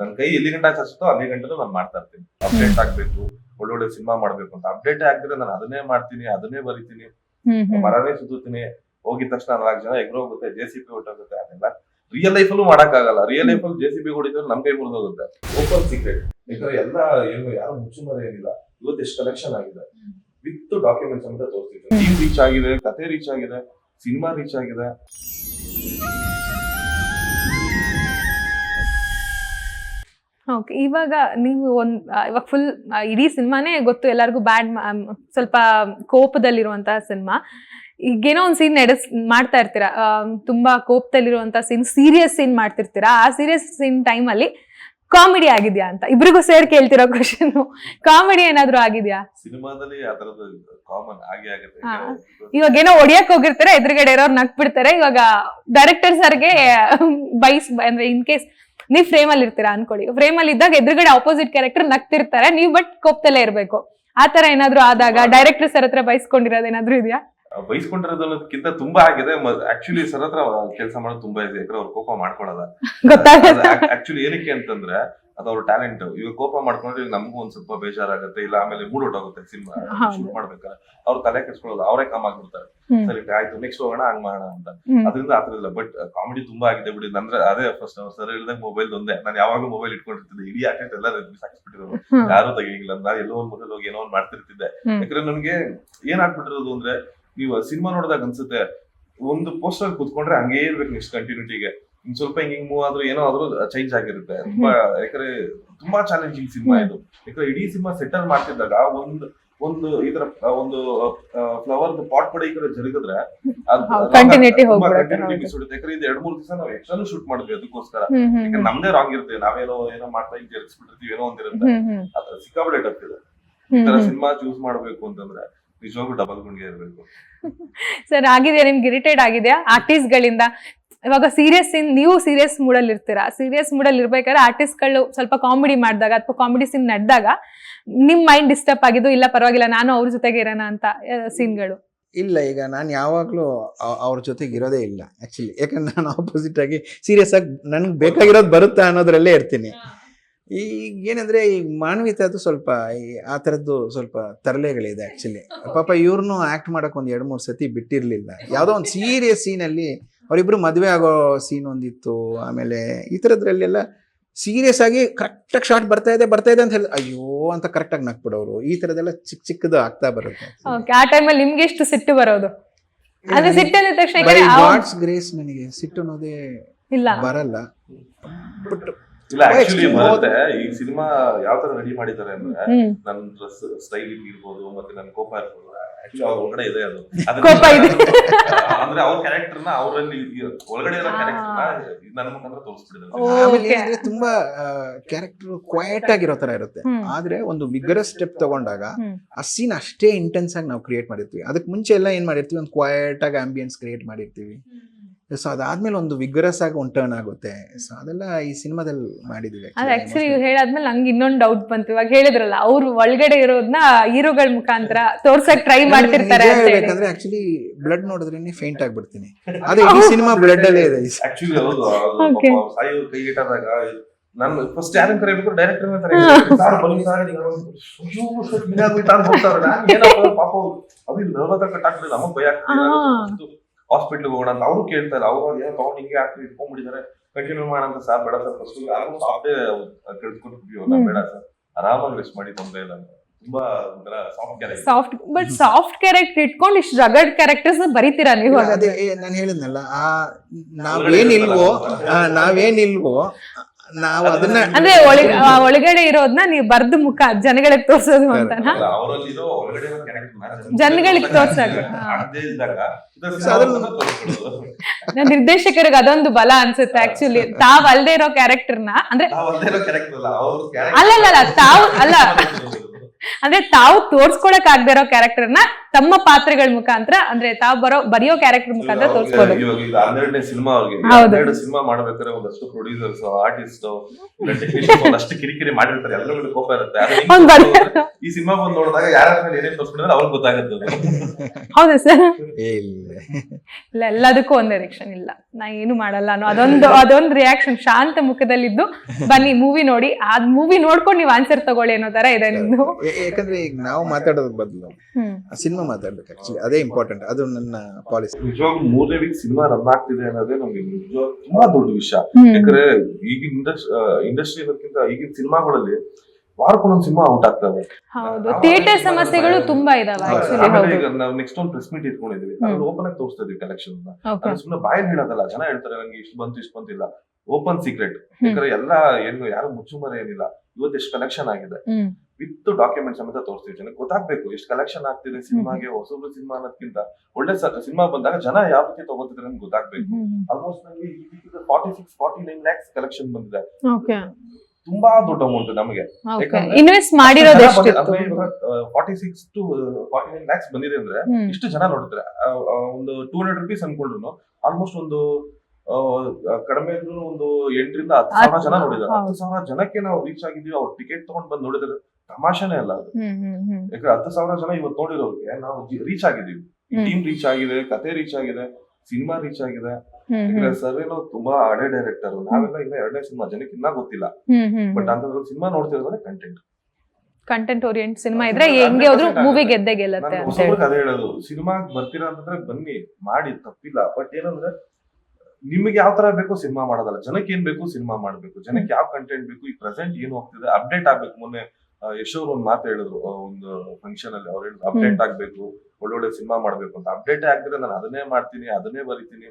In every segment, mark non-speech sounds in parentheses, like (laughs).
ನನ್ನ ಕೈ ಎಲ್ಲಿ ಗಂಟ ಹಚ್ಚುತ್ತೋ ಅಲ್ಲಿ ಗಂಟೆ ನಾನು ಮಾಡ್ತಾ ಇರ್ತೀನಿ. ಅಪ್ಡೇಟ್ ಆಗ್ಬೇಕು ಒಳ್ಳೊಳ್ಳೆ ಸಿನಿಮಾ ಮಾಡ್ಬೇಕು ಅಂತ. ಅಪ್ಡೇಟ್ ಆಗಿದ್ರೆ ನಾನು ಅದನ್ನೇ ಮಾಡ್ತೀನಿ ಅದನ್ನೇ ಬರಿತೀನಿ. ಮರನೇ ಸುತ್ತೀನಿ ಹೋಗಿದ ತಕ್ಷಣ ನಾಲ್ಕು ಜನ ಎಗ್ರೋ ಹೋಗುತ್ತೆ ಜೆ ಸಿ ಪಿ ಹೊಟ್ಟೋಗುತ್ತೆ ಅದೆಲ್ಲ ರಿಯಲ್ ಲೈಫ್ ಅಲ್ಲೂ ಮಾಡಕ್ಕಾಗಲ್ಲ. ರಿಯಲ್ ಲೈಫ್ ಅಲ್ಲಿ ಜೆ ಸಿ ಪಿ ಹೊಡಿದ್ರೆ ನಮ್ ಕೈ ಮುರಿದೋಗುತ್ತೆ. ಓಪನ್ ಸೀಕ್ರೆಟ್ ಯಾಕಂದ್ರೆ ಎಲ್ಲ ಏನು ಯಾರು ಮುಚ್ಚುಮರೆ ಏನಿಲ್ಲ. ಇವತ್ತು ಎಷ್ಟು ಕಲೆಕ್ಷನ್ ಆಗಿದೆ. ವಿತ್ ಡಾಕ್ಯುಮೆಂಟ್ಸ್ ಅಂತ ತೋರಿಸ್ತಿದ್ರು. ಟೀಮ್ ರೀಚ್ ಆಗಿದೆ ಕತೆ ರೀಚ್ ಆಗಿದೆ ಸಿನಿಮಾ ರೀಚ್ ಆಗಿದೆ. ಓಕೆ, ಇವಾಗ ನೀವು ಒಂದ್ ಇವಾಗ ಫುಲ್ ಇಡೀ ಸಿನಿಮಾನೇ ಗೊತ್ತು ಎಲ್ಲರಿಗೂ ಬ್ಯಾಡ್ ಸ್ವಲ್ಪ ಕೋಪದಲ್ಲಿರುವಂತಹ ಸಿನಿಮಾ. ಈಗೇನೋ ಒಂದು ಸೀನ್ ನಡೆಸ್, ಮಾಡ್ತಾ ಇರ್ತೀರಾ? ತುಂಬಾ ಕೋಪದಲ್ಲಿರುವಂತಹ ಸೀನ್ ಸೀರಿಯಸ್ ಸೀನ್ ಮಾಡ್ತಿರ್ತೀರಾ? ಆ ಸೀರಿಯಸ್ ಸೀನ್ ಟೈಮಲ್ಲಿ ಕಾಮಿಡಿ ಆಗಿದ್ಯಾ ಅಂತ? ಇಬ್ರಿಗೂ ಸೇರ್ ಕೇಳ್ತಿರೋ ಕ್ವಶನ್ ಕಾಮಿಡಿ ಏನಾದ್ರೂ ಆಗಿದ್ಯಾ? ಸಿನಿಮಾದಲ್ಲಿ ಆ ತರದ್ದು ಕಾಮನ್ ಆಗೇ ಆಗುತ್ತೆ. ಹಾ. ಇವಾಗ ಏನೋ ಒಡಿಯಕ್ ಹೋಗಿರ್ತಾರೆ ಎದುರುಗಡೆ ಇರೋರು ನಕ್ ಬಿಡ್ತಾರೆ ಇವಾಗ ಡೈರೆಕ್ಟರ್ ಸರ್ಗೆ ಬೈಸ್ ಅಂದ್ರೆ ಇನ್ ಕೇಸ್ ನೀವ್ ಫ್ರೇಮ್ ಅಲ್ಲಿ ಇರ್ತೀರಾ ಅನ್ಕೊಳ್ಳಿ. ಫ್ರೇಮ್ ಅಲ್ಲಿ ಇದ್ದಾಗ ಎದುರುಗಡೆ ಆಪೋಸಿಟ್ ಕ್ಯಾರೆಕ್ಟರ್ ನಗ್ತಿರ್ತಾರೆ. ನೀವ್ ಬಟ್ ಕೋಪ್ತಲ್ಲೇ ಇರ್ಬೇಕು. ಆತರ ತರ ಏನಾದ್ರು ಆದಾಗ ಡೈರೆಕ್ಟರ್ ಸರ್ ಹತ್ರ ಬೈಸ್ಕೊಂಡಿರೋದೇನಾದ್ರೂ ಇದೆಯಾ? ಬೈಸ್ಕೊಂಡಿರೋದಕ್ಕಿಂತ ತುಂಬಾ ಆಗಿದೆ. ಆಕ್ಚುಲಿ ಸರ್ ಹತ್ರ ಕೆಲಸ ಮಾಡೋದು ತುಂಬಾ ಇದೆ ಯಾಕಂದ್ರೆ ಅವ್ರು ಕೋಪ ಮಾಡ್ಕೊಳ್ಳಲ್ಲ ಆಕ್ಚುಲಿ ಏನಕ್ಕೆ ಅಂತಂದ್ರೆ ಅದು ಅವ್ರ ಟ್ಯಾಲೆಂಟ್ ಇವಾಗ ಕೋಪ ಮಾಡ್ಕೊಂಡ್ರೆ ಈಗ ನಮಗೂ ಒಂದ್ ಸ್ವಲ್ಪ ಬೇಜಾರಾಗುತ್ತೆ. ಇಲ್ಲ ಆಮೇಲೆ ಮೂಡ್ ಹೊಟ್ಟೋಗುತ್ತೆ ಸಿನಿಮಾ ಹೌದು. ಶೂಟ್ ಮಾಡ್ಬೇಕಾದ್ರೆ ಅವ್ರ ತಲೆ ಕೆಡ್ಸ್ಕೊಳ್ಳೋದು. ಅವರೇ ಕಾಮ್ ಆಗ್ಬಿಡ್ತಾರೆ. ಸರಿ ಆಯ್ತು ನೆಕ್ಸ್ಟ್ ಹೋಗೋಣ ಹಂಗ್ ಮಾಡೋಣ ಅಂತ. ಅದರಿಂದ ಆತರ ಇಲ್ಲ. ಬಟ್ ಕಾಮಿಡಿ ತುಂಬಾ ಆಗಿದೆ ಬಿಡಿ. ಅಂದ್ರೆ ಅದೇ ಫಸ್ಟ್ ಸರ್ ಹೇಳಿದಾಗ ಮೊಬೈಲ್ ಒಂದೇ. ನಾನು ಯಾವಾಗ್ಲೂ ಮೊಬೈಲ್ ಇಟ್ಕೊಂಡಿರ್ತಿದ್ದೆ. ಇಡೀ ಆರ್ಟಿಸ್ಟ್ ಎಲ್ಲ ಸಾಕಿಸ್ಬಿಟ್ಟಿರೋದು ಹ್ಮ್. ಯಾರು ತೆಗಿಯಂಗಿಲ್ಲ ನಾನು ಎಲ್ಲೋ ಒಂದ್ ಮೊದಲು ಹೋಗಿ ಏನೋ ಒಂದ್ ಮಾಡ್ತಿರ್ತಿದ್ದೆ. ಯಾಕಂದ್ರೆ ನನ್ಗೆ ಏನ್ ಆಗ್ಬಿಟ್ಟಿರೋದು ಅಂದ್ರೆ ನೀವು ಸಿನಿಮಾ ನೋಡಿದಾಗ ಅನ್ಸುತ್ತೆ ಒಂದು ಪೋಸ್ಟರ್ ಕುತ್ಕೊಂಡ್ರೆ ಹಂಗೇ ಇರ್ಬೇಕು ನೆಕ್ಸ್ಟ್ ಕಂಟಿನ್ಯೂಟಿಗೆ ಇನ್ ಸ್ವಲ್ಪ ಹಿಂಗ್ ಹಿಂಗ್ ಮೂವ್ ಆದ್ರೂ ಏನೋ ಆದ್ರೂ ಚೇಂಜ್ ಆಗಿರುತ್ತೆ. ತುಂಬಾ ಯಾಕಂದ್ರೆ ತುಂಬಾ ಚಾಲೆಂಜಿಂಗ್ ಸಿನಿಮಾ ಇದು. ಯಾಕಂದ್ರೆ ಇಡೀ ಸಿನಿಮಾ ಸೆಟಲ್ ಮಾಡ್ತಿದ್ದಾಗ ಒಂದು ಒಂದು ಈ ತರ ಒಂದು ಫ್ಲವರ್ ಪಾಟ್ ಪಡೆ ಈ ಕಡೆ ಜರುಗಿದ್ರೆ ಹೊಡುತ್ತೆ. ಯಾಕಂದ್ರೆ ಇದು ಎರಡ್ ಮೂರ್ ದಿವಸ ನಾವು ಎಕ್ಸ್ಟ್ರಾನು ಶೂಟ್ ಮಾಡಿದ್ವಿ ಅದಕ್ಕೋಸ್ಕರ. ಯಾಕಂದ್ರೆ ನಮ್ದೇ ರಾಂಗ್ ಇರುತ್ತೆ. ನಾವೇನೋ ಏನೋ ಮಾಡ್ತಾ ಹಿಂಗ್ ಜರುಗಿಸ್ಬಿಟ್ಟಿರ್ತೀವಿ ಏನೋ ಒಂದಿರುತ್ತೆ. ಹ್ಮ್ ಆಗ್ತಿದೆ ಈ ತರ ಸಿನಿಮಾ ಚೂಸ್ ಮಾಡ್ಬೇಕು ಅಂತಂದ್ರೆ ನಿಜವಾಗ್ಲೂ ಡಬಲ್ ಗುಂಡಿಗೆ ಇರಬೇಕು. ಸರ್ (laughs) ಆಗಿದೆಯಾ ನಿಮ್ಗೆ ಇರಿಟೇಟ್ ಆಗಿದೆಯಾ? ಆರ್ಟಿಸ್ಟ್ ಗಳಿಂದ ಇವಾಗ ಸೀರಿಯಸ್ ಸೀನ್ ನೀವು ಸೀರಿಯಸ್ ಮೂಡಲ್ಲಿ ಇರ್ತೀರಾ? ಸೀರಿಯಸ್ ಮೂಡಲ್ಲಿ ಇರ್ಬೇಕಾದ್ರೆ ಆರ್ಟಿಸ್ಟ್ಗಳು ಸ್ವಲ್ಪ ಕಾಮಿಡಿ ಮಾಡಿದಾಗ ಅಥವಾ ಕಾಮಿಡಿ ಸೀನ್ ನಡೆದಾಗ ನಿಮ್ ಮೈಂಡ್ ಡಿಸ್ಟರ್ಬ್ ಆಗಿದ್ದು ಇಲ್ಲ ಪರವಾಗಿಲ್ಲ ನಾನು ಅವ್ರ ಜೊತೆಗೆ ಇರೋಣ ಅಂತ ಸೀನ್ಗಳು ಇಲ್ಲ ಈಗ ನಾನು ಯಾವಾಗಲೂ ಅವ್ರ ಜೊತೆಗೆ ಇರೋದೇ ಇಲ್ಲ ಆ್ಯಕ್ಚುಲಿ ಯಾಕಂದ್ರೆ ನಾನು ಆಪೋಸಿಟ್ ಆಗಿ ಸೀರಿಯಸ್ ಆಗಿ ನನಗೆ ಬೇಕಾಗಿರೋದು ಬರುತ್ತಾ ಅನ್ನೋದ್ರಲ್ಲೇ ಇರ್ತೀನಿ. ಈಗ ಏನಂದ್ರೆ ಈ ಮಾನವೀಯತೆ ಅದು ಸ್ವಲ್ಪ ಈ ಆ ಥರದ್ದು ಸ್ವಲ್ಪ ತರಲೆಗಳಿದೆ ಆ್ಯಕ್ಚುಲಿ ಪಾಪ ಇವ್ರನ್ನೂ ಆ್ಯಕ್ಟ್ ಮಾಡೋಕೆ ಒಂದು ಎರಡು ಮೂರು ಸತಿ ಬಿಟ್ಟಿರಲಿಲ್ಲ. ಯಾವುದೋ ಒಂದು ಸೀರಿಯಸ್ ಸೀನಲ್ಲಿ ಅವರಿಬ್ಬರು ಮದುವೆ ಆಗೋ ಸೀನ್ ಒಂದಿತ್ತು ಆಮೇಲೆ ಈ ಥರದ್ರಲ್ಲೆಲ್ಲ ಸೀರಿಯಸ್ ಆಗಿ ಕರೆಕ್ಟಾಗಿ ಶಾರ್ಟ್ ಬರ್ತಾ ಇದೆ ಬರ್ತಾ ಇದೆ ಅಂತ ಹೇಳಿ ಅಯ್ಯೋ ಅಂತ ಕರೆಕ್ಟಾಗಿ ನಕ್ಬಿಡೋರು. ಈ ಥರದ್ದೆಲ್ಲ ಚಿಕ್ಕ ಚಿಕ್ಕದು ಆಗ್ತಾ ಬರುತ್ತೆ. ಓಕೆ ಆ ಟೈಮಲ್ಲಿ ನಿಮ್ಗೆ ಎಷ್ಟು ಸಿಟ್ಟು ಬರೋದು? ಅಂದ್ರೆ ಸಿಟ್ಟು ಅಂದ ತಕ್ಷಣ ಗಾಡ್ಸ್ ಗ್ರೇಸ್ ನನಗೆ ಸಿಟ್ಟು ಅನ್ನೋದೇ ಇಲ್ಲ. ಬರಲ್ಲ. ಬಟ್ ಇಲ್ಲ ಆಕ್ಚುಲಿ ಬರುತ್ತೆ. ಈ ಸಿನಿಮಾ ಯಾವ ತರ ರೆಡಿ ಮಾಡಿದ್ದಾರೆ ಅಂದ್ರೆ ನನ್ನ ನನ್ ಡ್ರೆಸ್ ಸ್ಟೈಲಿಂಗ್ ಇರ್ಬೋದು ಮತ್ತೆ ನನ್ ಕೋಪ ಇರ್ಬೋದು. ಆಕ್ಚುಲಿ ಅವ್ರ ಒಳಗಡೆ ಇದೆ ಅದು. ಅದನ್ನ- ಕೋಪ ಇದೆ. (laughs) ಅಂದ್ರೆ ಅವ್ರ ಕ್ಯಾರೆಕ್ಟರ್ನ ಅವರಲ್ಲಿ ಒಳಗಡೆ ಇರೋ ಆ. ಕ್ಯಾರೆಕ್ಟರ್ನ ನನ್ನ ಮುಖಾಂತರ. ಏನಂದ್ರೆ ತುಂಬಾ ಕ್ಯಾರೆಕ್ಟರ್ ಕ್ವಾಯಟ್ ಆಗಿರೋ ತರ ಇರುತ್ತೆ. ಆದ್ರೆ ಒಂದು ವಿಗರಸ್ ಸ್ಟೆಪ್ ತಗೊಂಡಾಗ. ಆ ಸೀನ್ ಅಷ್ಟೇ ಇಂಟೆನ್ಸ್ ಆಗಿ ನಾವು ಕ್ರಿಯೇಟ್ ಮಾಡಿರ್ತೀವಿ. ಅದಕ್ಕೆ ಮುಂಚೆ ಎಲ್ಲ ಏನ್ ಮಾಡಿರ್ತೀವಿ? ಒಂದು ಕ್ವಾಯಟ್ ಆಗಿ ಆಂಬಿಯನ್ಸ್ ಕ್ರಿಯೇಟ್ ಮಾಡಿರ್ತೀವಿ. ಸೊ ಅದಾದ್ಮೇಲೆ ಒಂದು ವಿಗ್ರಸ್ ಆಗಿ ಒಂದು ಟರ್ನ್ ಆಗುತ್ತೆ. ಸೊ ಅದೆಲ್ಲ ಈ ಸಿನಿಮಾದಲ್ಲಿ ಮಾಡಿದ್ವಿ ಅದು ಆಕ್ಚುಲಿ ಹೇಳಾದ್ಮೇಲೆ ನಂಗೆ ಇನ್ನೊಂದು ಡೌಟ್ ಬಂತು. ಇವಾಗ ಹೇಳಿದ್ರಲ್ಲ ಅವ್ರು ಒಳಗಡೆ ಇರೋದನ್ನ ಹೀರೋಗಳ ಮುಖಾಂತರ ತೋರ್ಸಕ್ ಟ್ರೈ ಮಾಡ್ತಿರ್ತಾರೆ ಹೇಳ್ಬೇಕಂದ್ರೆ ಆಕ್ಚುಲಿ ಬ್ಲಡ್ ನೋಡಿದ್ರೇನೆ ಫೇಂಟ್ ಆಗ್ಬಿಡ್ತೀನಿ. ಅದು ಈ (laughs) ಸಿನಿಮಾ ಬ್ಲಡ್ ಅಲ್ಲೇ ಇದೆ. ಆಕ್ಚುಲಿ ಹೌದು ಕೈ ಇಟ್ಟಾದಾಗ ನಾನು ಫಸ್ಟ್ ಯಾರನ್ನ ಕರಿಬೇಕು ಡೈರೆಕ್ಟರ್ ಸರ್ ಬನ್ನಿ ಸರ್ ಹೋಗ್ತಾರೆ ಪಾಪ ಅವ್ರು ಅದು nerve ಕಟ್ ಆಗ್ತದೆ ನಮಗ್ ಭಯ ಆಗ್ತಿದೆ. ಹಾಸ್ಪಿಟ್ಲ್ ಹೋಗೋಣ ಅಂತ ಅವರು ಕೇಳ್ತಾರೆ ಅವರು ಏನೋ ತಗೊಂಡು ಹಿಂಗೆ ಹಾಕಿ ಇಟ್ಕೊಂಡ್ಬಿಟ್ಟಿದ್ದಾರೆ ಕಂಟಿನ್ಯೂ ಮಾಡೋಣ ಅಂತ ಸರ್ ಬೇಡ ಸರ್ ಫಸ್ಟ್ ಯಾರು ಸಾಫ್ಟೇ ಕಳ್ಸ್ಕೊಂಡು ಬೇಡ ಸರ್. ಆರಾಮಾಗಿ ರೆಸ್ಟ್ ಮಾಡಿ ತೊಂದ್ರೆ ಇಲ್ಲ. ಅಂತ. ತುಂಬಾ ಒಂಥರ soft character soft but soft character ಇಟ್ಕೊಂಡು ಇಷ್ಟು ರಗಡ್ ಕ್ಯಾರೆಕ್ಟರ್ಸ್ ಬರೀತೀರಾ ನೀವು ಅದೇ ನಾನು ಹೇಳಿದ್ನಲ್ಲ ಆ ನಾವೇನಿಲ್ವೋ ನಾವೇನಿಲ್ವೋ ನಾವು ಅದನ್ನ ಅಂದ್ರೆ ಒಳಗ ಒಳಗಡೆ ಇರೋದನ್ನ ನೀವು ಬರ್ದು ಮುಖ ಜನಗಳಿಗೆ ತೋರ್ಸೋದು ಅಂತನಾ? ಕ್ಯಾರೆಕ್ಟರ್ ಜನಗಳಿಗೆ ತೋರ್ಸೋದು. ನಿರ್ದೇಶಕರಿಗೆ ಅದೊಂದು ಬಲ ಅನ್ಸುತ್ತೆ ಆಕ್ಚುಲಿ ತಾವ್ ಅಲ್ದೆ ಇರೋ ಕ್ಯಾರೆಕ್ಟರ್ನ ಅಂದ್ರೆ ಅಲ್ಲ, ಅಲ್ಲ, ತಾವು- ಅಲ್ಲ. ಅಂದ್ರೆ ತಾವು ತೋರ್ಸ್ಕೊಳಕ್ ಆಗದೆ ಇರೋ ಕ್ಯಾರೆಕ್ಟರ್ನ ತಮ್ಮ ಪಾತ್ರಗಳ ಮುಖಾಂತರ ಅಂದ್ರೆ ತಾವು ಬರೋ ಬರೆಯೋ ಕ್ಯಾರೆಕ್ಟರ್ ಮುಖಾಂತರ ತೋರಿಸಬಹುದು ಇವಾಗ ಇದು ಹನ್ನೆರಡನೇ ಸಿನಿಮಾ ಅವ್ರಿಗೆ. ಹನ್ನೆರಡು ಸಿನಿಮಾ ಮಾಡ್ಬೇಕಾದ್ರೆ ಒಂದಷ್ಟು ಪ್ರೊಡ್ಯೂಸರ್ಸ್ ಆರ್ಟಿಸ್ಟ್ ಟೆಕ್ನಿಷಿಯನ್ ಒಂದಷ್ಟು ಕಿರಿಕಿರಿ ಮಾಡಿರ್ತಾರೆ. ಎಲ್ಲರಿಗೂ ಕೋಪ ಇರುತ್ತೆ. ಈ ಸಿನಿಮಾ. ಬಂದು ನೋಡಿದಾಗ ಯಾರ ಮೇಲೆ ಏನೇನ್ ತೋರಿಸ್ಕೊಂಡ್ರೆ ಅವ್ರಿಗೆ ಗೊತ್ತಾಗುತ್ತೆ. ಹೌದಾ ಸರ್? ಇಲ್ಲ. ಎಲ್ಲದಕ್ಕೂ ಒಂದೇ ರಿಯಾಕ್ಷನ್ ಇಲ್ಲ. ನಾ ಏನು ಮಾಡಲ್ಲ ಅನ್ನೋ ಅದೊಂದು ಅದೊಂದು ರಿಯಾಕ್ಷನ್ ಶಾಂತ ಮುಖದಲ್ಲಿದ್ದು ಬನ್ನಿ ಮೂವಿ ನೋಡಿ. ಆ ಮೂವಿ ನೋಡ್ಕೊಂಡು ನೀವು ಆನ್ಸರ್ ತಗೊಳ್ಳಿ ಅನ್ನೋ ತರ ಇದೆ ನಿಮ್ದು. ಯಾಕಂದ್ರೆ ಈಗ ನಾವು ಮಾತಾಡೋದ್ ಬದಲು ಸಿನಿಮಾ ಮಾತಾಡ್ಬೇಕು ಆಕ್ಚುಲಿ ಅದೇ ಇಂಪಾರ್ಟೆಂಟ್ ಅದು ನನ್ನ ಪಾಲಿಸಿ ನಿಜವಾಗ್ಲೂ ಮೂರನೇ ವೀಕ್ ಸಿನಿಮಾ ರನ್ ಆಗ್ತಿದೆ ಅನ್ನೋದೇ ನಮ್ಗೆ ನಿಜವಾಗ್ ತುಂಬಾ ದೊಡ್ಡ ವಿಷಯ. ಯಾಕಂದ್ರೆ ಈಗಿನ ಇಂಡಸ್ಟ್ರಿ ಅನ್ನೋದಕ್ಕಿಂತ ಈಗಿನ ಸಿನಿಮಾಗಳಲ್ಲಿ ವಾರಕ್ಕೊಂದೊಂದು ಸಿನಿಮಾ ಔಟ್ ಆಗ್ತವೆ ಹೌದು ಥಿಯೇಟರ್ ಸಮಸ್ಯೆಗಳು ತುಂಬಾ ಇದಾವೆ ಈಗ ನಾವು ನೆಕ್ಸ್ಟ್ ಒಂದು ಪ್ರೆಸ್ ಮೀಟ್ ಇಟ್ಕೊಂಡಿದೀವಿ ಅದ್ರಲ್ಲಿ ಓಪನ್ ಆಗಿ ತೋರಿಸ್ತಾ ಇದೀವಿ ಕಲೆಕ್ಷನ್ ಸುಮ್ಮನೆ ಬಾಯಲ್ಲಿ ಹೇಳೋದಲ್ಲ ಜನ ಹೇಳ್ತಾರೆ ನಂಗೆ ಇಷ್ಟು ಬಂತು ಇಷ್ಟು ಬಂತಿಲ್ಲ ಓಪನ್ ಸೀಕ್ರೆಟ್. ಯಾಕಂದ್ರೆ ಎಲ್ಲ ಏನು ಯಾರು ಮುಚ್ಚುಮರೆ ಏನಿಲ್ಲ ಇವತ್ತು ಎಷ್ಟು ಕಲೆಕ್ಷನ್ ಆಗಿದೆ ವಿತ್ ಡಾಕ್ಯುಮೆಂಟ್ ಸಮೇತ ತೋರಿಸ್ತೀವಿ. ಜನಕ್ಕೆ ಗೊತ್ತಾಗ್ಬೇಕು ಎಷ್ಟು ಕಲೆಕ್ಷನ್ ಆಗ್ತಿದೆ ಸಿನಿಮಾಗೆ ಹೊಸಬ್ರು ಸಿನಿಮಾ ಅನ್ನೋದಕ್ಕಿಂತ ಒಳ್ಳೆ ಸಿನಿಮಾ ಬಂದಾಗ ಜನ ಯಾವ ರೀತಿ ತಗೋತಿದ್ರೆ ಅಂತ ಗೊತ್ತಾಗ್ಬೇಕು. ಆಲ್ಮೋಸ್ಟ್ ನಮಗೆ ಈ forty six forty nine lakhs collection ಬಂದಿದೆ. ತುಂಬಾ ದೊಡ್ಡ ಅಮೌಂಟ್ ನಮಗೆ. ಇನ್ವೆಸ್ಟ್ ಮಾಡಿರೋದು forty six to forty nine lakhs ಬಂದಿದೆ ಅಂದ್ರೆ ಇಷ್ಟು ಜನ ನೋಡಿದ್ರೆ ಒಂದು ಟೂ ಹಂಡ್ರೆಡ್ ರುಪೀಸ್ ಅನ್ಕೊಂಡ್ರು ಆಲ್ಮೋಸ್ಟ್ ಒಂದು ಕಡಿಮೆ ಇದ್ರು ಒಂದು ಎಂಟರಿಂದ ಹತ್ತು ಸಾವಿರ ಜನ ನೋಡಿದ್ರು ಹತ್ತು ಸಾವಿರ ಜನಕ್ಕೆ ನಾವು ರೀಚ್ ಆಗಿದೀವಿ ಅವ್ರು ಟಿಕೆಟ್ ತಗೊಂಡ್ ಬಂದು ನೋಡಿದ್ರೆ ತಮಾಷೆನೇ ಅಲ್ಲ ಅದು. ಯಾಕಂದ್ರೆ ಹತ್ತು ಸಾವಿರ ಜನ ಇವತ್ತು ನೋಡಿರೋರಿಗೆ ನಾವು ರೀಚ್ ಆಗಿದ್ದೀವಿ. ಟೀಮ್ ರೀಚ್ ಆಗಿದೆ ಕತೆ ರೀಚ್ ಆಗಿದೆ ಸಿನಿಮಾ ರೀಚ್ ಆಗಿದೆ. ಯಾಕಂದ್ರೆ ಸರ್ ಏನೋ ತುಂಬಾ ಹಳೆ ಡೈರೆಕ್ಟರ್ ನಾವೆಲ್ಲ ಇನ್ನ ಎರಡನೇ ಸಿನಿಮಾ ಜನಕ್ಕೆ ಇನ್ನ ಗೊತ್ತಿಲ್ಲ. ಬಟ್ ಅಂತಂದ್ರೆ ಸಿನಿಮಾ ನೋಡ್ತಿರೋದ್ರೆ ಕಂಟೆಂಟ್ ಕಂಟೆಂಟ್ ಓರಿಯೆಂಟ್ ಸಿನಿಮಾ ಇದ್ರೆ ಹೆಂಗೆ ಹೋದ್ರು ಮೂವಿ ಗೆದ್ದೆ ಗೆಲ್ಲತ್ತೆ ಅಂತ ಅದೇ ಹೇಳೋದು. ಸಿನಿಮಾ ಬರ್ತೀರಾ ಅಂತಂದ್ರೆ ಬನ್ನಿ ಮಾಡಿ ತಪ್ಪಿಲ್ಲ. ಬಟ್ ಏನಂದ್ರೆ ನಿಮಗೆ ಯಾವ ತರ ಬೇಕು ಸಿನಿಮಾ ಮಾಡೋದಲ್ಲ ಜನಕ್ಕೆ ಏನ್ ಬೇಕು ಸಿನಿಮಾ ಮಾಡ್ಬೇಕು. ಜನಕ್ಕೆ ಯಾವ ಕಂಟೆಂಟ್ ಬೇಕು ಈ ಪ್ರೆಸೆಂಟ್ ಏನು ಹೋಗ್ತಿದೆ ಅಪ್ಡೇಟ್ ಆಗ್ಬೇಕು ಮೊನ್ನೆ ಯಶ್ ಅವ್ರು ಒಂದ್ ಮಾತು ಹೇಳಿದ್ರು ಒಂದು ಫಂಕ್ಷನ್ ಅಲ್ಲಿ ಅವ್ರು ಹೇಳಿದ್ರು ಅಪ್ಡೇಟ್ ಆಗ್ಬೇಕು ಒಳ್ಳೊಳ್ಳೆ ಸಿನಿಮಾ ಮಾಡ್ಬೇಕು ಅಂತ. ಅಪ್ಡೇಟ್ ಆಗ್ತಿದ್ರೆ ನಾನು ಅದನ್ನೇ ಮಾಡ್ತೀನಿ ಅದನ್ನೇ ಬರಿತೀನಿ.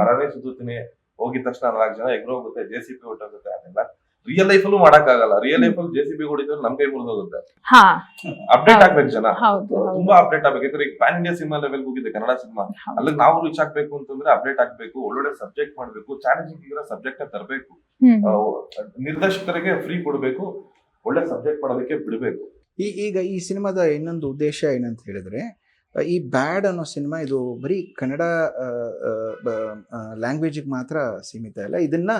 ಮರನೇ ಸುತ್ತೀನಿ ಹೋಗಿದ ತಕ್ಷಣ ನಾಲ್ಕು ಜನ ಎಗ್ರೋಗುತ್ತೆ ಜೆ ಸಿ ಪಿ ಹೊಟ್ಟೋಗುತ್ತೆ ಅದೆಲ್ಲ. ರಿಯಲ್ ಲೈಫ್ ಅಲ್ಲೂ ಮಾಡಕ್ಕಾಗಲ್ಲ. ರಿಯಲ್ ಲೈಫ್ ಅಲ್ಲಿ ಜೆ ಸಿ ಪಿ ಹೊಡಿದ್ರೆ ನಮ್ ಕೈ ಮುರಿದೋಗುತ್ತೆ. ಅಪ್ಡೇಟ್. ಆಗ್ಬೇಕು ಜನ. ತುಂಬಾ ಅಪ್ಡೇಟ್ ಆಗ್ಬೇಕು. ಯಾಕಂದ್ರೆ ಈಗ ಪ್ಯಾನ್ ಇಂಡಿಯಾ ಸಿನಿಮಾ ಲೆವೆಲ್ ಹೋಗಿದೆ ಕನ್ನಡ ಸಿನಿಮಾ ಅಲ್ಲಿ ಅಲ್ಲಿಗೆ ನಾವು ರೀಚ್ ಆಗ್ಬೇಕು ಅಂತಂದ್ರೆ ಅಪ್ಡೇಟ್ ಆಗ್ಬೇಕು ಒಳ್ಳೊಳ್ಳೆ ಸಬ್ಜೆಕ್ಟ್ ಮಾಡ್ಬೇಕು ಚಾಲೆಂಜಿಂಗ್ ಇರೋ ಸಬ್ಜೆಕ್ಟ್ ತರಬೇಕು. ನಿರ್ದೇಶಕರಿಗೆ ಫ್ರೀ ಕೊಡಬೇಕು. ಒಳ್ಳೆ ಸಬ್ಜೆಕ್ಟ್ ಮಾಡೋದಕ್ಕೆ ಬಿಡಬೇಕು. ಈ ಈಗ ಈ ಸಿನಿಮಾದ ಇನ್ನೊಂದು ಉದ್ದೇಶ ಏನಂತ ಹೇಳಿದ್ರೆ ಈ ಬ್ಯಾಡ್ ಅನ್ನೋ ಸಿನಿಮಾ ಇದು ಬರೀ ಕನ್ನಡ ಲ್ಯಾಂಗ್ವೇಜಿಗೆ ಮಾತ್ರ ಸೀಮಿತ ಇಲ್ಲ. ಇದನ್ನ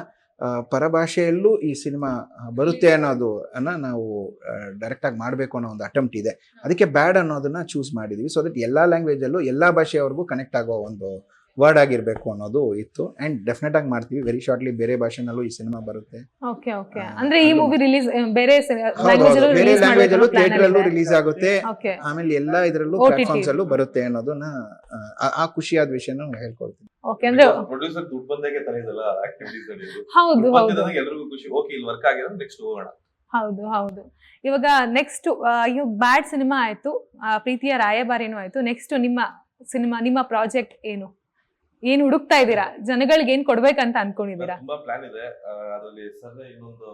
ಪರಭಾಷೆಯಲ್ಲೂ ಈ ಸಿನಿಮಾ ಬರುತ್ತೆ ಅನ್ನೋದು ಅನ್ನ ನಾವು ಡೈರೆಕ್ಟ್ ಆಗಿ ಮಾಡಬೇಕು ಅನ್ನೋ ಒಂದು ಅಟೆಂಪ್ಟ್ ಇದೆ. ಅದಕ್ಕೆ ಬ್ಯಾಡ್ ಅನ್ನೋದನ್ನ ಚೂಸ್ ಮಾಡಿದೀವಿ. ಸೊ ದಟ್ ಎಲ್ಲ ಲ್ಯಾಂಗ್ವೇಜಲ್ಲೂ ಎಲ್ಲ ಭಾಷೆಯವ್ರಿಗೂ ಕನೆಕ್ಟ್ ಆಗೋ ಒಂದು ವರ್ಡ್ ಆಗಿರಬೇಕು ಅನ್ನೋದು ಇತ್ತು. ಅಂಡ್ ಡೆಫಿನೆಟ್ ಆಗಿ ಮಾಡ್ತೀವಿ. ವೆರಿ ಶಾರ್ಟ್ಲಿ ಬೇರೆ ಭಾಷೆನಲ್ಲೂ ಈ ಸಿನಿಮಾ ಬರುತ್ತೆ. ಓಕೆ ಓಕೆ ಅಂದ್ರೆ ಈ ಮೂವಿ ರಿಲೀಸ್ ಬೇರೆ ಲ್ಯಾಂಗ್ವೇಜ್. ಬೇರೆ ಲ್ಯಾಂಗ್ವೇಜ್ ಅಲ್ಲೂ ಥಿಯೇಟರ್ ಅಲ್ಲೂ ರಿಲೀಸ್ ಆಗುತ್ತೆ. ಆಮೇಲೆ ಎಲ್ಲಾ ಇದರಲ್ಲೂ. ಪ್ಲಾಟ್ಫಾರ್ಮ್ಸ್ ಅಲ್ಲೂ ಬರುತ್ತೆ ಅನ್ನೋದನ್ನ ಆ, ಖುಷಿಯಾದ ವಿಷಯನ ಹೇಳ್ಕೊಡ್ತೀನಿ ಓಕೆ ಅಂದ್ರೆ ಪ್ರೊಡ್ಯೂಸರ್ ದುಡ್ಡು ಬಂದಾಗೆ ಇದಲ್ಲ ಆಕ್ಟಿವಿಟೀಸ್ ಹೌದು ಹೌದು. ಎಲ್ಲರಿಗೂ ಖುಷಿ. ಓಕೆ ಇಲ್ಲಿ ವರ್ಕ್ ಆಗಿದೆ ನೆಕ್ಸ್ಟ್ ಹೋಗೋಣ. ಹೌದು ಹೌದು. ಇವಾಗ ನೆಕ್ಸ್ಟ್ ಯು ಬ್ಯಾಡ್ ಸಿನಿಮಾ ಆಯ್ತು. ಆ, ಪ್ರೀತಿಯ ರಾಯಭಾರಿನೂ ಆಯ್ತು. ನೆಕ್ಸ್ಟ್ ನಿಮ್ಮ ಸಿನಿಮಾ ನಿಮ್ಮ ಪ್ರಾಜೆಕ್ಟ್ ಏನು? ಏನ್ ಹುಡುಕ್ತಾ ಇದ್ದೀರಾ? ಜನಗಳಿಗೆ ಏನ್ ಕೊಡ್ಬೇಕಂತ ಅನ್ಕೊಂಡಿದ್ದೀರಾ? ತುಂಬಾ ಪ್ಲಾನ್ ಇದೆ. ಅದರಲ್ಲಿ ಸರ್ ಇನ್ನೊಂದು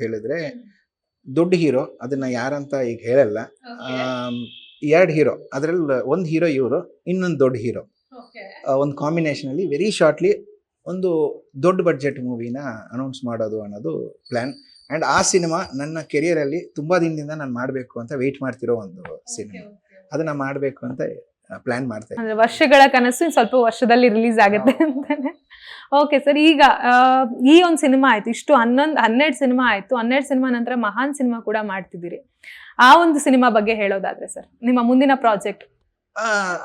ಹೇಳಿದ್ರೆ ದೊಡ್ಡ ಹೀರೋ ಅದನ್ನ ಯಾರಂತ ಈಗ ಹೇಳಲ್ಲ. ಎರಡು ಹೀರೋ ಅದರಲ್ಲಿ ಒಂದು ಹೀರೋ ಇವರು ಇನ್ನೊಂದು ದೊಡ್ಡ ಹೀರೋ. ಒಂದು ಕಾಂಬಿನೇಷನ್ ಅಲ್ಲಿ ವೆರಿ ಶಾರ್ಟ್ಲಿ ಒಂದು ದೊಡ್ಡ ಬಡ್ಜೆಟ್ ಮೂವಿನ ಅನೌನ್ಸ್ ಮಾಡೋದು ಅನ್ನೋದು ಪ್ಲಾನ್ ಅಂಡ್ ಆ ಸಿನಿಮಾ ನನ್ನ ಕೆರಿಯರ್ ಅಲ್ಲಿ ತುಂಬಾ ದಿನದಿಂದ ನಾನು ಮಾಡಬೇಕು ಅಂತ ವೆಯ್ಟ್ ಮಾಡ್ತಿರೋ ಒಂದು ಸಿನಿಮಾ ಅದನ್ನ ಮಾಡಬೇಕು ಅಂತ ಪ್ಲಾನ್ ಮಾಡ್ತಾ ಇದ್ದೀವಿ ಅಂದ್ರೆ ವರ್ಷಗಳ ಕನಸು ಸ್ವಲ್ಪ ವರ್ಷದಲ್ಲಿ ರಿಲೀಸ್ ಆಗುತ್ತೆ ಅಂತಾನೆ. ಓಕೆ ಸರ್ ಈಗ ಈ ಒಂದು ಸಿನಿಮಾ ಆಯ್ತು ಇಷ್ಟು ಹನ್ನೊಂದು ಹನ್ನೆರಡು ಸಿನಿಮಾ ಆಯ್ತು ಹನ್ನೆರಡು ಸಿನಿಮಾ ನಂತರ ಮಹಾನ್ ಸಿನಿಮಾ ಕೂಡ ಮಾಡ್ತಿದ್ದೀರಿ. ಆ ಒಂದು ಸಿನಿಮಾ ಬಗ್ಗೆ ಹೇಳೋದಾದ್ರೆ ಸರ್ ನಿಮ್ಮ ಮುಂದಿನ ಪ್ರಾಜೆಕ್ಟ್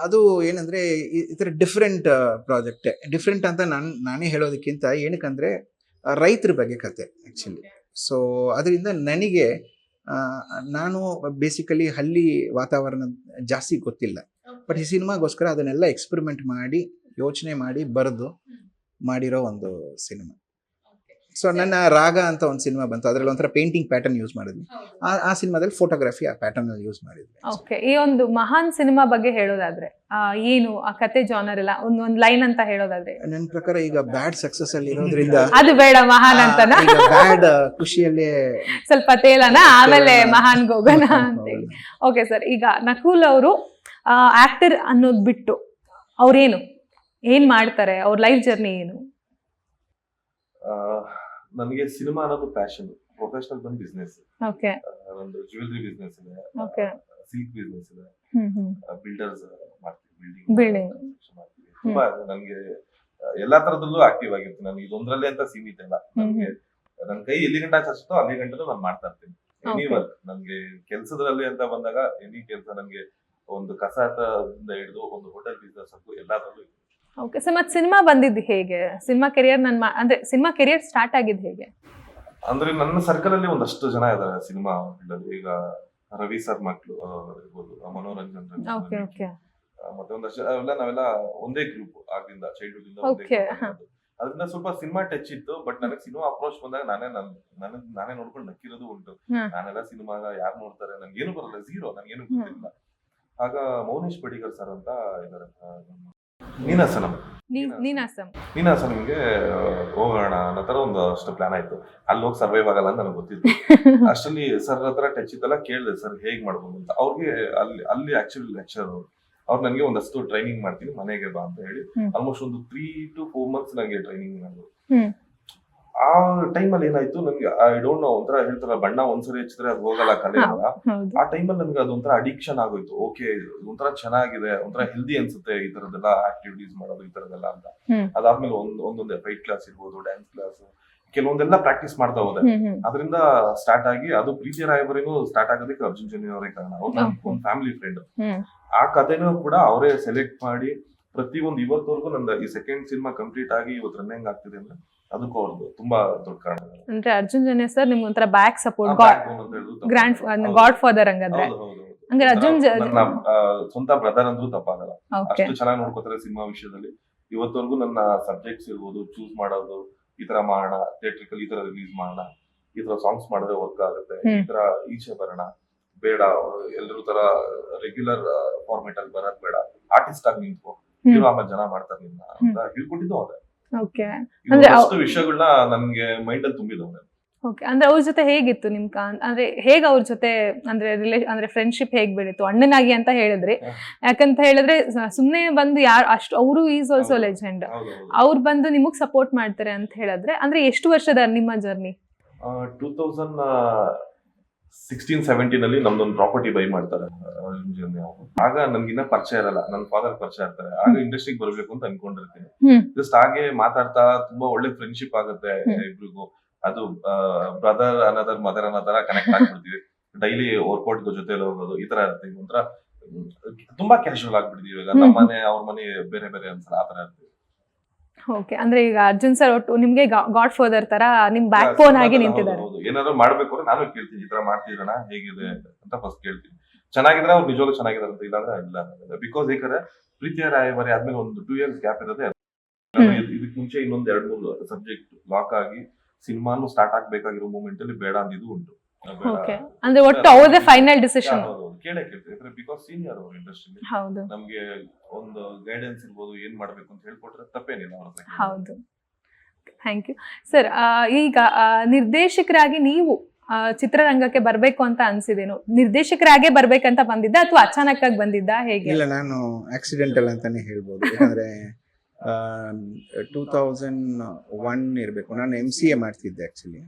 ಅದು ಏನಂದ್ರೆ ಈ- ತರ ಥರ ಡಿಫ್ರೆಂಟ್ ಪ್ರಾಜೆಕ್ಟ್ ಡಿಫ್ರೆಂಟ್ ಅಂತ ನಾನು ನಾನೇ ಹೇಳೋದಕ್ಕಿಂತ ಏನಕ್ಕಂದ್ರೆ ರೈತರ ಬಗ್ಗೆ ಕತೆ ಆ್ಯಕ್ಚುಲಿ ಸೊ ಅದರಿಂದ ನನಗೆ ನಾನು ಬೇಸಿಕಲಿ ಹಳ್ಳಿ ವಾತಾವರಣ ಜಾಸ್ತಿ ಗೊತ್ತಿಲ್ಲ. ಬಟ್ ಈ ಸಿನಿಮಾಗೋಸ್ಕರ ಅದನ್ನೆಲ್ಲ ಎಕ್ಸ್ಪೆರಿಮೆಂಟ್ ಮಾಡಿ ಯೋಚನೆ ಮಾಡಿ ಬರೆದು ಮಾಡಿರೋ ಒಂದು ಸಿನಿಮಾ. ಸೊ ನನ್ನ ರಾಗ ಅಂತ ಒಂದು ಸಿನಿಮಾ ಬಂತು. ಅದರಲ್ಲಿ ಒಂಥರ ಪೇಂಟಿಂಗ್ ಪ್ಯಾಟರ್ನ್ ಯೂಸ್ ಮಾಡಿದ್ವಿ. ಆ ಸಿನಿಮಾದಲ್ಲಿ ಫೋಟೋಗ್ರಫಿ ಆ ಪ್ಯಾಟರ್ನ್ ಅಲ್ಲಿ ಯೂಸ್ ಮಾಡಿದ್ವಿ. ಓಕೆ ಈ ಒಂದು ಮಹಾನ್ ಸಿನಿಮಾ ಬಗ್ಗೆ ಹೇಳೋದಾದ್ರೆ ಏನು ಆ ಕತೆ ಜಾನರ್ ಎಲ್ಲ ಒಂದ್ ಒಂದ್ ಲೈನ್ ಅಂತ ಹೇಳೋದಾದ್ರೆ? ನನ್ನ ಪ್ರಕಾರ ಈಗ ಬ್ಯಾಡ್ ಸಕ್ಸಸ್ ಅಲ್ಲಿ ಇರೋದ್ರಿಂದ (laughs) ಅದು ಬೇಡ ಮಹಾನ್ ಅಂತ ಬ್ಯಾಡ್ ಖುಷಿಯಲ್ಲೇ ಸ್ವಲ್ಪ ತೇಲನ? ಆಮೇಲೆ ಮಹಾನ್ ಗೋಗನ ಅಂತ ಓಕೆ ಸರ್ ಈಗ ನಕುಲ್ ಅವರು ಆಕ್ಟರ್ ಅನ್ನೋದು ಬಿಟ್ಟು ಅವ್ರೇನು? ಏನ್ ಮಾಡ್ತಾರೆ? ಅವ್ರ ಲೈಫ್ ಜರ್ನಿ ಏನು? ನನಗೆ ಸಿನಿಮಾ ಅನ್ನೋದು ಪ್ಯಾಷನ್ ಪ್ರೊಫೆಷನಲ್ ಬಂದು ಬಿಸ್ನೆಸ್ ಓಕೆ ನಂದು ಜ್ಯುವೆಲ್ರಿ ಬಿಸ್ನೆಸ್ ಇದೆ ಓಕೆ ಸಿಲ್ಕ್ ಬಿಸ್ನೆಸ್ ಇದೆ. ಬಿಲ್ಡರ್ಸ್ ಮಾಡ್ತೀವಿ ಬಿಲ್ಡಿಂಗ್ ಮಾಡ್ತೀವಿ. ತುಂಬಾ ನನಗೆ ಎಲ್ಲಾ ತರದಲ್ಲೂ ಆಕ್ಟಿವ್ ಆಗಿರ್ತೀನಿ. ನನಗೆ ಇದೊಂದ್ರಲ್ಲೇ ಅಂತ ಸೀಮಿತ ಇಲ್ಲ. ನನಗೆ ನನ್ನ ಕೈ ಎಲ್ಲಿ ಗಂಟ ಹಚ್ಚುತ್ತೋ ಅಲ್ಲಿ ಗಂಟನೂ ನಾನು ಮಾಡ್ತಾ ಇರ್ತೀನಿ. ಎನಿ. ವರ್ಕ್ ನನ್ಗೆ ಕೆಲಸದಲ್ಲಿ ಅಂತ ಬಂದಾಗ ಎನಿ ಕೆಲಸ ನನ್ಗೆ ಒಂದು ಕಸಾತದಿಂದ ಹಿಡಿದು ಒಂದು ಹೋಟೆಲ್ ಬಿಸ್ನೆಸ್ ಅಂತೂ ಎಲ್ಲಾದ್ರಲ್ಲೂ ಇದೆ. ಓಕೆ ಸರ್ ಮತ್ತೆ ಸಿನಿಮಾ ಬಂದಿದ್ದು ಹೇಗೆ? ಸಿನಿಮಾ ಕೆರಿಯರ್ ನನ್ನ ಅಂದ್ರೆ ಸಿನಿಮಾ ಕೆರಿಯರ್ ಸ್ಟಾರ್ಟ್ ಆಗಿದ್ದು ಹೇಗೆ? ಅಂದ್ರೆ ನನ್ನ ಸರ್ಕಲ್ ಅಲ್ಲಿ ಒಂದಷ್ಟು ಜನ ಇದ್ದಾರೆ ಸಿನಿಮಾ ಅಲ್ಲಿ ಈಗ ರವಿ ಸರ್ ಮಕ್ಕಳು ಇರ್ಬೋದು ಮನೋರಂಜನ್ ಓಕೆ ಓಕೆ ಮತ್ತೆ ಒಂದಷ್ಟು ಅವೆಲ್ಲ ನಾವೆಲ್ಲ ಒಂದೇ ಗ್ರೂಪ್ ಆಗಿಂದ ಚೈಲ್ಡ್ಹುಡ್ ಇಂದ ಒಂದೇ group ಅದರಿಂದ ಸ್ವಲ್ಪ ಸಿನಿಮಾ ಟಚ್ ಇತ್ತು ಬಟ್ ನನಗೆ ಸಿನಿಮಾ ಅಪ್ರೋಚ್ ಬಂದಾಗ ನಾನೇ ನನ್ ನನಗ್ ನಾನೇ ನೋಡ್ಕೊಂಡು ನಕ್ಕಿರೋದು ಉಂಟು. ಹ್ಮ್. ನಾನೆಲ್ಲ ಸಿನಿಮಾ ಯಾರು ನೋಡ್ತಾರೆ? ನನ್ಗೇನು ಬರಲ್ಲ ಝೀರೋ ನನ್ಗೇನು ಗೊತ್ತಿಲ್ಲ. ಆಗ ಮೌನೇಶ್ ಬಡಿಗರ್ ಸರ್ ಅಂತ ನಮ್ಮ ನೀನಾಸನಂ. ನೀನಾಸಂ. ನೀನಾಸನಂಗೆ ಹೋಗೋಣ ಅನ್ನೋ ತರ ಒಂದು ಅಷ್ಟು ಪ್ಲಾನ್ ಆಯ್ತು. ಅಲ್ಲಿ ಹೋಗಿ ಸರ್ವೈವ್ ಆಗಲ್ಲ ಅಂತ ನನಗೆ ಗೊತ್ತಿತ್ತು. (laughs) ಅಷ್ಟರಲ್ಲಿ ಸರ್ ಹತ್ರ ಟಚ್ ಇತ್ತಲ್ಲ ಕೇಳಿದೆ ಸರ್ ಹೇಗ್ ಮಾಡ್ಬೋದು? ಅಂತ. ಅವ್ರಿಗೆ ಅಲ್ಲಿ ಅಲ್ಲಿ ಆಕ್ಚುಲಿ ಲೆಕ್ಚರ್ ಅವ್ರು. ನನಗೆ ಒಂದಷ್ಟು ಟ್ರೈನಿಂಗ್ ಮಾಡ್ತೀನಿ ಮನೆಗೆ ಬಾ ಅಂತ ಹೇಳಿ. ಆಲ್ಮೋಸ್ಟ್ ಒಂದು ತ್ರೀ ಟು ಫೋರ್ ಮಂತ್ಸ್ ನನಗೆ ಟ್ರೈನಿಂಗ್ ಮಾಡಿದ್ರು. ಆ ಟೈಮಲ್ಲಿ ಏನಾಯ್ತು? ನನಗೆ ಐ ಡೋಂಟ್ ನೋ ಒಂಥರ ಹೇಳ್ತಾರ ಬಣ್ಣ ಒಂದ್ಸರಿ ಹಚ್ಚಿದ್ರೆ ಅದು ಹೋಗಲ್ಲ ಕಲೆ ಅಂತ ಹೌದು. ಆ ಟೈಮಲ್ಲಿ ನನ್ಗೆ ಅದೊಂಥರ ಅಡಿಕ್ಷನ್ ಆಗೋಯ್ತು. ಓಕೆ ಒಂಥರ ಚೆನ್ನಾಗಿದೆ ಒಂಥರ ಹೆಲ್ದಿ ಅನ್ಸುತ್ತೆ ಈ ತರದೆಲ್ಲ ಆಕ್ಟಿವಿಟೀಸ್ ಮಾಡೋದು ಈ ತರದೆಲ್ಲ ಅಂತ. ಅದಾದ್ಮೇಲೆ ಒಂದ್ ಒಂದೊಂದೇ ಫೈಟ್ ಕ್ಲಾಸ್ ಇರ್ಬೋದು ಡ್ಯಾನ್ಸ್ ಕ್ಲಾಸ್ ಕೆಲವೊಂದೆಲ್ಲ ಪ್ರಾಕ್ಟೀಸ್ ಮಾಡ್ತಾ ಹೋದೆ. ಅದರಿಂದ ಸ್ಟಾರ್ಟ್ ಆಗಿ ಅದು ಪ್ರೀತಿ ರಾಯಬರಿಗೂ ಸ್ಟಾರ್ಟ್ ಆಗೋದಕ್ಕೆ ಅರ್ಜುನ್ ಜನಿ ಅವರೇ ಕಾರಣ. ಅವ್ರು ಒಂದು ಫ್ಯಾಮಿಲಿ ಫ್ರೆಂಡ್ ಆ ಕಥೆನೂ ಕೂಡ ಅವರೇ ಸೆಲೆಕ್ಟ್ ಮಾಡಿ ಪ್ರತಿ ಪ್ರತಿಯೊಂದು ಇವತ್ತವರೆಗೂ ನಂದು ಈ ಸೆಕೆಂಡ್ ಸಿನಿಮಾ ಕಂಪ್ಲೀಟ್ ಆಗಿ ಇವತ್ತು ರನ್ನಿಂಗ್ ಆಗ್ತಿದೆ ಅಂದ್ರೆ ಅದಕ್ಕೂ ಅವ್ರದ್ದು ತುಂಬಾ ದೊಡ್ಡ ಕಾರಣ. ಅಂದ್ರೆ ಅರ್ಜುನ್ ಜನ್ಯ ಸರ್ ನಿಮ್ಗೆ ಒಂಥರ back support. Grand godfather ಹಂಗಾದ್ರೆ. ಹಂಗಾರೆ ಅರ್ಜುನ್ ನನ್ನ ಸ್ವಂತ ಬ್ರದರ್ ಅಂದ್ರೂ ತಪ್ಪಾಗಲ್ಲ. ಅಷ್ಟು ಚೆನ್ನಾಗಿ ನೋಡ್ಕೋತಾರೆ ಸಿನಿಮಾ ವಿಷಯದಲ್ಲಿ. ಇವತ್ತವರೆಗೂ ನನ್ನ ಸಬ್ಜೆಕ್ಟ್ಸ್ ಇರ್ಬೋದು ಚೂಸ್ ಮಾಡೋದು ಈ ತರ ಮಾಡೋಣ ಥಿಯೇಟ್ರಿಕಲ್ ಈ ತರ ರಿಲೀಸ್ ಮಾಡೋಣ ಈ ತರ ಸಾಂಗ್ಸ್ ಮಾಡಿದ್ರೆ ವರ್ಕ್ ಆಗುತ್ತೆ ಈ ತರ ಈಚೆ ಬರೋಣ ಬೇಡ ಎಲ್ಲರೂ ತರ ರೆಗ್ಯುಲರ್ ಫಾರ್ಮೆಟ್ ಅಲ್ಲಿ ಬರೋದ್ ಬೇಡ. ಆರ್ಟಿಸ್ಟ್ ಆಗಿ ನಿಂತ್ಕೋ. ಆಮೇಲೆ ಜನ ಮಾಡ್ತಾರೆ ನಿನ್ನ ಅಂತ ಹೇಳ್ಕೊಟ್ಟಿದ್ದು ಅವ್ರೆ. ಓಕೆ. ಅಂದ್ರೆ ಅವ್- ಇನ್ನೊಂದಷ್ಟು ವಿಷಯಗಳನ್ನ ನನ್ಗೆ ಮೈಂಡ್ ಅಲ್ಲಿ ತುಂಬಿದವ್ರೆ ಓಕೆ. ಅಂದ್ರೆ ಅವ್ರ ಜೊತೆ ಹೇಗಿತ್ತು ನಿಮ್ ಕಾ- ಅಂದ್ರೆ ಹೇಗ್ ಅವ್ರ ಜೊತೆ ಅಂದ್ರೆ ರಿಲೇ ಅಂದ್ರೆ ಫ್ರೆಂಡ್ಶಿಪ್ ಹೇಗ್ ಬೆಳೀತು? ಅಣ್ಣನಾಗಿ ಅಂತ ಹೇಳಿದ್ರಿ. ಹ. ಯಾಕಂತ ಹೇಳಿದ್ರೆ ಸ- ಸುಮ್ನೆ ಬಂದು ಯಾರು ಅಷ್ಟು ಅವರು ಈಸ್ ಆಲ್ಸೋ ಹೌದು. ಲೆಜೆಂಡ್ ಅವ್ರು ಬಂದು ನಿಮಗ್ ಸಪೋರ್ಟ್ ಮಾಡ್ತಾರೆ ಅಂತ ಹೇಳಿದ್ರೆ ಅಂದ್ರೆ ಎಷ್ಟು ವರ್ಷದ ನಿಮ್ಮ journey two thousand sixteen seventeen ಅಲ್ಲಿ ನಮ್ದೊಂದು ಪ್ರಾಪರ್ಟಿ ಬೈ ಮಾಡ್ತಾರೆ. ಆಗ ನನ್ಗಿನ್ನ ಪರಿಚಯ ಇರಲ್ಲ ನನ್ನ ಫಾದರ್ ಪರಿಚಯ ಇರ್ತಾರೆ ಆಗ ಇಂಡಸ್ಟ್ರಿಗೆ ಬರ್ಬೇಕು ಅಂತ ಅನ್ಕೊಂಡಿರ್ತೀನಿ. ಜಸ್ಟ್ ಹಾಗೆ ಮಾತಾಡ್ತಾ ತುಂಬಾ ಒಳ್ಳೆ ಫ್ರೆಂಡ್ಶಿಪ್ ಆಗುತ್ತೆ. ಇಬ್ರಿಗೂ. ಅದು ಬ್ರದರ್ ಅನ್ನೋದರ್ ಮದರ್ ಅನ್ನೋ ತರ ಕನೆಕ್ಟ್ ಆಗ್ಬಿಡ್ತೀವಿ. ಡೈಲಿ ವರ್ಕೌಟ್ ಜೊತೆ ಹೋಗೋದು ಈ ತರ ಇರ್ತೀವಿ. ಒಂಥರ ತುಂಬಾ ಕ್ಯಾಶುವಲ್ ಆಗ್ಬಿಡ್ತೀವಿ ಇವಾಗ. ನಮ್ಮ ಮನೆ ಅವ್ರ ಮನೆ ಬೇರೆ ಬೇರೆ ಅನ್ಸಲ್ಲ ಆತರ ತರ ಇರ್ತೀವಿ. ಓಕೆ ಅಂದ್ರೆ ಈಗ ಅರ್ಜುನ್ ಸರ್ ಒಟ್ಟು ನಿಮ್ಗೆ ಗಾಡ್ ಫಾದರ್ ತರ ನಿಮ್ ಬ್ಯಾಕ್ ಫೋನ್ ಆಗಿ ನಿಂತಿದ್ದಾರೆ. ಏನಾದ್ರು ಮಾಡ್ಬೇಕು ಅಂದ್ರೆ ನಾನು ಕೇಳ್ತೀನಿ ಈ ತರ ಮಾಡ್ತಿದ್ರಣ ಹೇಗಿದೆ ಅಂತ ಫಸ್ಟ್ ಕೇಳ್ತೀನಿ. ಚೆನ್ನಾಗಿದ್ರೆ ಅವ್ರು ನಿಜವಾಗ್ಲೂ ಚೆನ್ನಾಗಿದ್ದಾರೆ ಅಂತ ಇಲ್ಲಾಂದ್ರೆ ಇಲ್ಲ ಬಿಕಾಸ್ ಏಕಂದ್ರೆ ಪ್ರೀತಿಯ ರಾಯವರಿ ಆದ್ಮೇಲೆ ಒಂದು ಟೂ ಇಯರ್ಸ್ ಗ್ಯಾಪ್ ಇರೋದೇ ಇದಕ್ಕೆ ಇದಕ್ ಮುಂಚೆ ಇನ್ನೊಂದ್ ಎರಡ್ ಮೂರು ಸಬ್ಜೆಕ್ಟ್ ಲಾಕ್ ಆಗಿ ಸಿನಿಮಾನು ಸ್ಟಾರ್ಟ್ ಆಗ್ಬೇಕಾಗಿರೋ ಮೂಮೆಂಟ್ ಅಲ್ಲಿ ಬೇಡ ಅಂದಿದ್ದು ಉಂಟು. ಓಕೆ ಅಂದ್ರೆ ಒಟ್ಟು ಅವ್ರದೇ ಫೈನಲ್ ಡಿಸಿಷನ್ ಹೌದು, ಹೌದು. ಕೇಳೇ ಕೇಳ್ತೀವಿ. ಬಿಕಾಸ್ ಸೀನಿಯರ್ ಅವರು ಇಂಡಸ್ಟ್ರಿ ಹೌದು. ನಮ್ಗೆ ಒಂದು ಗೈಡೆನ್ಸ್ ಇರ್ಬೋದು ಏನ್ ಮಾಡ್ಬೇಕು ಅಂತ ಹೇಳ್ಕೊಟ್ರೆ ತಪ್ಪೇನಿಲ್ಲ ಅವ್ರ. ಹೌದು. ಥ್ಯಾಂಕ್ ಯು ಸರ್ ಈಗ ನಿರ್ದೇಶಕರಾಗಿ ನೀವು ಚಿತ್ರರಂಗಕ್ಕೆ ಬರ್ಬೇಕು ಅಂತ ಅನ್ಸಿದೇನು. ನಿರ್ದೇಶಕರಾಗೆ ಬರ್ಬೇಕಂತ ಬಂದಿದ್ದ ಅಥವಾ ಅಚಾನಕ್ ಆಗಿ ಬಂದಿದ್ದ? ಹೇಗೆ? ಇಲ್ಲ ನಾನು ಆಕ್ಸಿಡೆಂಟಲ್ ಅಂತಾನೆ ಹೇಳ್ಬೋದು. ಯಾಕಂದ್ರೆ ಟೂ ತೌಸಂಡ್ ಒನ್ ಇರಬೇಕು. ನಾನು ಎಂ ಸಿ ಎ ಮಾಡ್ತಿದ್ದೆ ಆ್ಯಕ್ಚುಲಿ